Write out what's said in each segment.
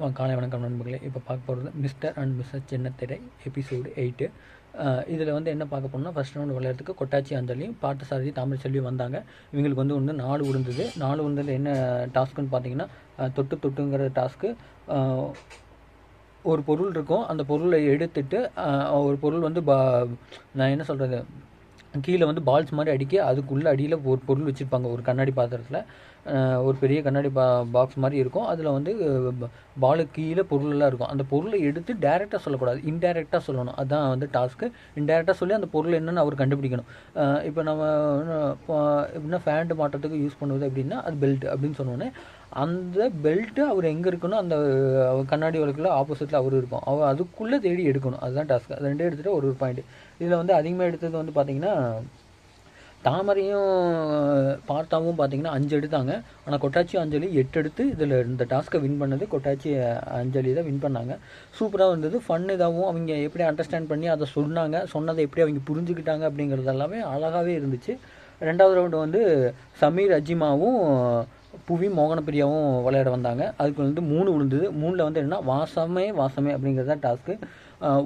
காலை வணக்கம் நண்பர்களே. இப்போ பார்க்க போகிறது மிஸ்டர் அண்ட் மிஸ்ஸஸ் சின்னத்திரை எபிசோடு எயிட்டு. இதில் வந்து என்ன பார்க்க போனோம்னா ஃபஸ்ட் ரவுண்ட் விளையாடுறதுக்கு கொட்டாச்சி அஞ்சலியும் பாட்டு சாரதி தாமரை செல்வியும் வந்தாங்க. இவங்களுக்கு வந்து ஒன்று நாலு விழுந்தது நாலு விழுந்ததில் என்ன டாஸ்க்குன்னு பார்த்தீங்கன்னா தொட்டு தொட்டுங்கிற டாஸ்க்கு. ஒரு பொருள் இருக்கும். அந்த பொருளை எடுத்துட்டு ஒரு பொருள் வந்து பா நான் என்ன சொல்கிறது கீழே வந்து பால்ஸ் மாதிரி அடிக்க அதுக்குள்ளே அடியில் ஒரு பொருள் வச்சுருப்பாங்க. ஒரு கண்ணாடி பாத்திரத்தில். ஒரு பெரிய கண்ணாடி பா பாக்ஸ் மாதிரி இருக்கும். அதில் வந்து பாலுக்கு கீழே பொருளெல்லாம் இருக்கும். அந்த பொருளை எடுத்து டேரெக்டாக சொல்லக்கூடாது. இன்டேரக்டாக சொல்லணும். அதுதான் வந்து டாஸ்க்கு இன்டேரக்டாக சொல்லி அந்த பொருள் என்னென்னு அவர் கண்டுபிடிக்கணும். இப்போ நம்ம எப்படின்னா ஃபேண்ட் மாட்டுறதுக்கு யூஸ் பண்ணுவது அப்படின்னா அது பெல்ட் அப்படின்னு சொன்னோன்னே அந்த பெல்ட்டு அவர் எங்கே இருக்கணும்? அந்த கண்ணாடி வழக்கில் ஆப்போசிட்டில் அவர் இருக்கும். அவர் அதுக்குள்ளே தேடி எடுக்கணும். அதுதான் டாஸ்க் அது ரெண்டே எடுத்துகிட்டு ஒரு ஒரு பாயிண்ட் இதில் வந்து அதிகமாக எடுத்தது வந்து பார்த்திங்கன்னா தாமரையும் பார்த்தாவும் பார்த்தீங்கன்னா அஞ்சு எடுத்தாங்க. ஆனால் கொட்டாச்சி அஞ்சலி எட்டு எடுத்து இதில் இந்த டாஸ்க்கை வின் பண்ணது. கொட்டாச்சி அஞ்சலி தான் வின் பண்ணாங்க. சூப்பராக இருந்தது ஃபன் இதாகவும் அவங்க எப்படி அண்டர்ஸ்டாண்ட் பண்ணி அதை சொன்னாங்க. சொன்னதை எப்படி அவங்க புரிஞ்சுக்கிட்டாங்க அப்படிங்கிறது எல்லாமே அழகாகவே இருந்துச்சு. ரெண்டாவது ரவுண்டு வந்து சமீர் அஜிமாவும் புவி மோகனப்பிரியாவும் விளையாட வந்தாங்க. அதுக்கு வந்து மூணு விழுந்தது. மூணில் வந்து என்னன்னா வாசமே வாசமே அப்படிங்கிறது தான் டாஸ்க்கு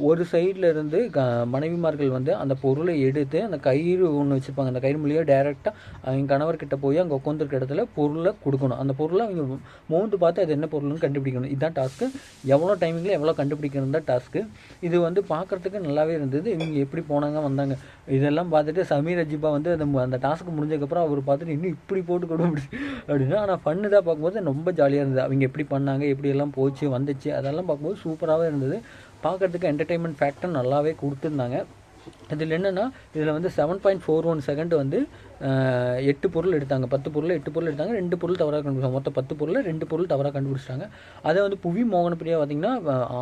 ஒரு சைடில் இருந்து க மனைவிமார்கள் வந்து அந்த பொருளை எடுத்து அந்த கயிறு ஒன்று வச்சுருப்பாங்க. அந்த கயிறு மூலியம் டைரெக்டாக அவங்க கணவர்கிட்ட போய் அங்கே உட்காந்துருக்க இடத்துல பொருளை கொடுக்கணும். அந்த பொருளை அவங்க மோந்து பார்த்து அது என்ன பொருள்னு கண்டுபிடிக்கணும். இதுதான் டாஸ்க்கு எவ்வளோ டைமிங்கில் எவ்வளோ கண்டுபிடிக்கணும் தான் டாஸ்க்கு இது வந்து பார்க்குறதுக்கு நல்லாவே இருந்தது. இவங்க எப்படி போனாங்க வந்தாங்க. இதெல்லாம் பார்த்துட்டு சமீர் அஜிபா வந்து அந்த அந்த டாஸ்க்கு முடிஞ்சதுக்கப்புறம் அவர் பார்த்துட்டு இன்னும் இப்படி போட்டு கொடு அப்படி அப்படின்னா ஆனால் ஃபன்னு தான் பார்க்கும்போது ரொம்ப ஜாலியாக இருந்தது. அவங்க எப்படி பண்ணாங்க எப்படி எல்லாம் போச்சு வந்துச்சு அதெல்லாம் பார்க்கும்போது சூப்பராகவே இருந்தது. பார்க்குறதுக்கு என்டர்டெயின்மெண்ட் ஃபேக்டர் நல்லாவே கொடுத்துருந்தாங்க. இதில் என்னென்னா இதில் வந்து seven point four one second வந்து எட்டு பொருள் எடுத்தாங்க. பத்து பொருள் எட்டு பொருள் எடுத்தாங்க. ரெண்டு பொருள் தவறாக கண்டுபிடிச்சாங்க. மொத்தம் பத்து பொருள் ரெண்டு பொருள் தவறாக கண்டுபிடிச்சிட்டாங்க. அதை வந்து புவி மோகன பிரியா பார்த்தீங்கன்னா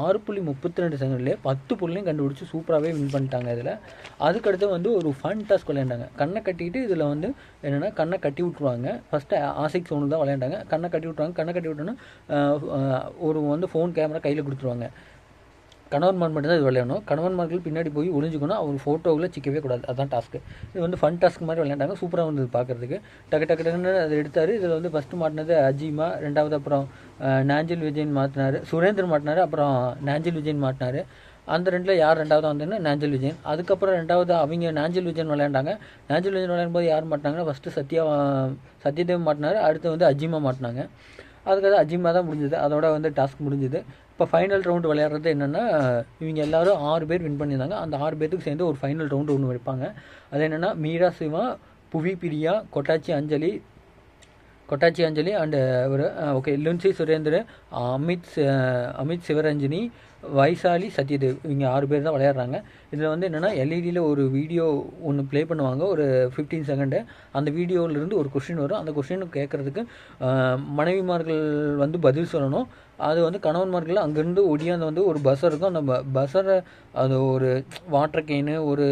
ஆறு புள்ளி முப்பத்தி ரெண்டு செகண்ட்லேயே பத்து பொருளையும் கண்டுபிடிச்சி சூப்பராகவே வின் பண்ணிட்டாங்க இதில். அதுக்கடுத்து வந்து ஒரு ஃபன் டாஸ்க் விளையாண்டாங்க. கண்ணை கட்டிக்கிட்டு இதில் வந்து என்னென்னா கண்ணை கட்டி விட்ருவாங்க ஃபஸ்ட்டு ஆசிக் சோனு தான் விளையாண்டாங்க. கண்ணை கட்டி விட்ருவாங்க கண்ணை கட்டி விட்டோன்னா ஒரு வந்து ஃபோன் கேமரா கையில் கொடுத்துருவாங்க. கணவன்மார் மட்டும் தான் இது விளையாடணும். கணவன்மார்கள் பின்னாடி போய் ஒளிஞ்சுக்கணும். அவங்க ஃபோட்டோவில் சிக்கவே கூடாது. அதுதான் டாஸ்க்கு இது வந்து ஃபன் டாஸ்க் மாதிரி விளையாண்டாங்க. சூப்பராக இருந்தது பார்க்குறதுக்கு டக்கு டக்கு டக்குன்னு அதை எடுத்தார். இதில் வந்து ஃபஸ்ட்டு மாட்டினது அஜிமா. ரெண்டாவது அப்புறம் நாஞ்சில் விஜயன் மாட்டினார். சுரேந்தர் மாட்டினார். அப்புறம் நாஞ்சில் விஜயன் மாட்டினார். அந்த ரெண்டில் யார் ரெண்டாவது வந்ததுன்னா நாஞ்சல் விஜயன். அதுக்கப்புறம் ரெண்டாவது அவங்க நாஞ்சல் விஜயன் விளையாண்டாங்க. நாஞ்சல் விஜயன் விளையாடும்போது யார் மாட்டினாங்கன்னா ஃபஸ்ட்டு சத்யா சத்யதேவ் மாட்டினார். அடுத்து வந்து அஜிமா மாட்டினாங்க. அதுக்காக அஜிமா தான் முடிஞ்சது. அதோட வந்து டாஸ்க் முடிஞ்சுது. இப்போ ஃபைனல் ரவுண்டு விளையாடுறது என்னென்னா இவங்க எல்லாரும் ஆறு பேர் வின் பண்ணியிருந்தாங்க. அந்த ஆறு பேர்த்துக்கு சேர்ந்து ஒரு ஃபைனல் ரவுண்டு ஒன்று வைப்பாங்க. அது என்னென்னா மீரா சிவா புவி பிரியா கொட்டாச்சி அஞ்சலி கொட்டாச்சி அஞ்சலி அண்டு ஒரு ஓகே லுன்சி சுரேந்தர் அமித் அமித் சிவரஞ்சினி வைசாலி சத்யதேவ் இவங்க ஆறு பேர் தான் விளையாடுறாங்க. இதில் வந்து என்னென்னா எல்இடியில் ஒரு வீடியோ ஒன்று ப்ளே பண்ணுவாங்க. ஒரு ஃபிஃப்டீன் செகண்டு அந்த வீடியோவிலேருந்து ஒரு கொஷின் வரும். அந்த கொஷின் கேட்குறதுக்கு மனைவிமார்கள் வந்து பதில் சொல்லணும். அது வந்து கணவன்மார்கள் அங்கேருந்து ஒடியாந்து வந்து ஒரு பஸ்ஸர் இருக்கும். அந்த பஸ்ஸரை அது ஒரு வாட்டர் கேனு ஒரு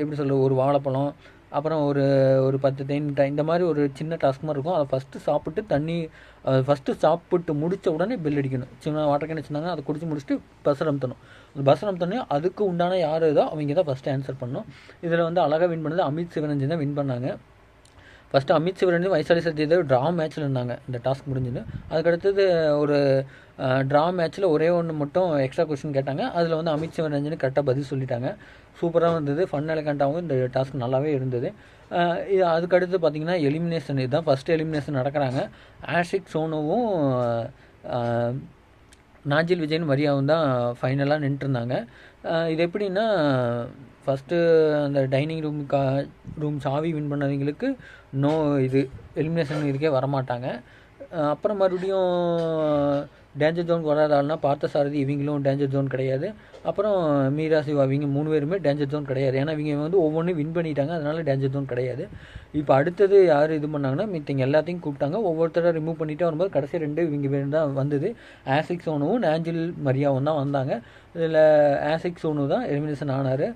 எப்படி சொல்ல ஒரு வாழைப்பழம் அப்புறம் ஒரு ஒரு பத்து தேன் இந்த மாதிரி ஒரு சின்ன டாஸ்க் மாதிரி இருக்கும். அதை ஃபஸ்ட்டு சாப்பிட்டு தண்ணி ஃபஸ்ட்டு சாப்பிட்டு முடித்த உடனே பெல் அடிக்கணும். சின்ன வாட்டர் கேன் வச்சுருந்தாங்க அதை குடிச்சு முடிச்சுட்டு பஸ் அமுத்தணும். அந்த அமுத்தோடனே அதுக்கு உண்டான யார் இதோ அவங்க தான் ஃபஸ்ட்டு ஆன்சர் பண்ணணும். இதில் வந்து அழகாக வின் பண்ணது அமித் சிவரஞ்சன் தான் வின் பண்ணாங்க. ஃபஸ்ட்டு அமித் சிவரஞ்சி வைசாலி சத்யதேவ் ட்ரா மேட்ச்சில் இருந்தாங்க. இந்த டாஸ்க் முடிஞ்சுன்னு அதுக்கடுத்தது ஒரு ட்ரா மேட்ச்சில் ஒரே ஒன்று மட்டும் எக்ஸ்ட்ரா கொஸ்டின் கேட்டாங்க. அதில் வந்து அமித் சிவரஞ்சன் கரெக்டாக பதில் சொல்லிட்டாங்க. சூப்பராக இருந்தது. ஃபன் எலகண்ட்டாகவும் இந்த டாஸ்க் நல்லாவே இருந்தது. இது அதுக்கடுத்து பார்த்திங்கன்னா எலிமினேஷன் இதுதான் ஃபஸ்ட்டு எலிமினேஷன் நடக்கிறாங்க. ஆஷிக் சோனுவும் நாஜில் விஜயன் மரியாவும் தான் ஃபைனலாக நின்றுருந்தாங்க. இது எப்படின்னா ஃபஸ்ட்டு அந்த டைனிங் ரூம் கா ரூம் சாவி வின் பண்ணவங்களுக்கு நோ இது எலிமினேஷன் இதுக்கே வரமாட்டாங்க. அப்புறம் மறுபடியும் டேஞ்சர் ஜோன் வராத ஆள்னா பார்த்த சாரதி இவங்களும் டேஞ்சர் ஜோன் கிடையாது. அப்புறம் மீரா சிவா இவங்க மூணு பேருமே டேஞ்சர் ஜோன் கிடையாது. ஏன்னா இவங்க வந்து ஒவ்வொன்றும் வின் பண்ணிட்டாங்க. அதனால டேஞ்சர் ஜோன் கிடையாது. இப்போ அடுத்தது யார் இது பண்ணாங்கன்னா மித்தங்க எல்லாத்தையும் கூப்பிட்டாங்க. ஒவ்வொருத்தரை ரிமூவ் பண்ணிட்டு வரும்போது கடைசி ரெண்டு இவங்க பேர் தான் வந்தது. ஆசிக் சோனுவும் நாஞ்சில் மரியாவும் தான் வந்தாங்க. இதில் ஆசிக் சோனு தான் எலிமினேஷன் ஆனார்.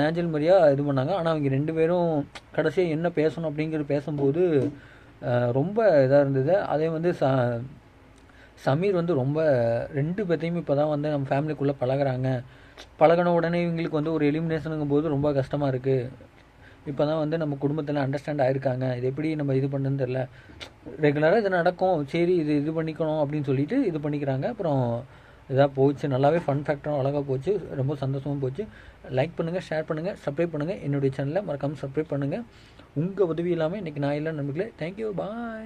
நாஞ்சில் மரியா இது பண்ணாங்க. ஆனால் அவங்க ரெண்டு பேரும் கடைசியாக என்ன பேசணும் அப்படிங்கிறது பேசும்போது ரொம்ப இதாக இருந்தது. அதே வந்து ச சமீர் வந்து ரொம்ப ரெண்டு பேர்த்தையும் இப்போ தான் வந்து நம்ம ஃபேமிலிக்குள்ளே பழகுறாங்க. பழகின உடனே இவங்களுக்கு வந்து ஒரு எலிமினேஷனுங்கும் போது ரொம்ப கஷ்டமாக இருக்குது இப்போ தான் வந்து நம்ம குடும்பத்தில் அண்டர்ஸ்டாண்ட் ஆயிருக்காங்க. இது எப்படி நம்ம இது பண்ணுன்னு தெரில ரெகுலராக இது நடக்கும். சரி இது இது பண்ணிக்கணும் அப்படின்னு சொல்லிட்டு இது பண்ணிக்கிறாங்க. அப்புறம் இதாக போச்சு. நல்லாவே ஃபன் ஃபேக்டரும் அழகாக போச்சு. ரொம்ப சந்தோஷமும் போச்சு. லைக் பண்ணுங்கள் ஷேர் பண்ணுங்கள் சப்ஸ்கிரைப் பண்ணுங்கள் என்னுடைய சேனலை மறக்காமல் சப்ஸ்கிரைப் பண்ணுங்கள் உங்கள் உதவி இல்லாமல் இன்றைக்கி நான் இல்லை நம்பிக்கல தேங்க்யூ பாய்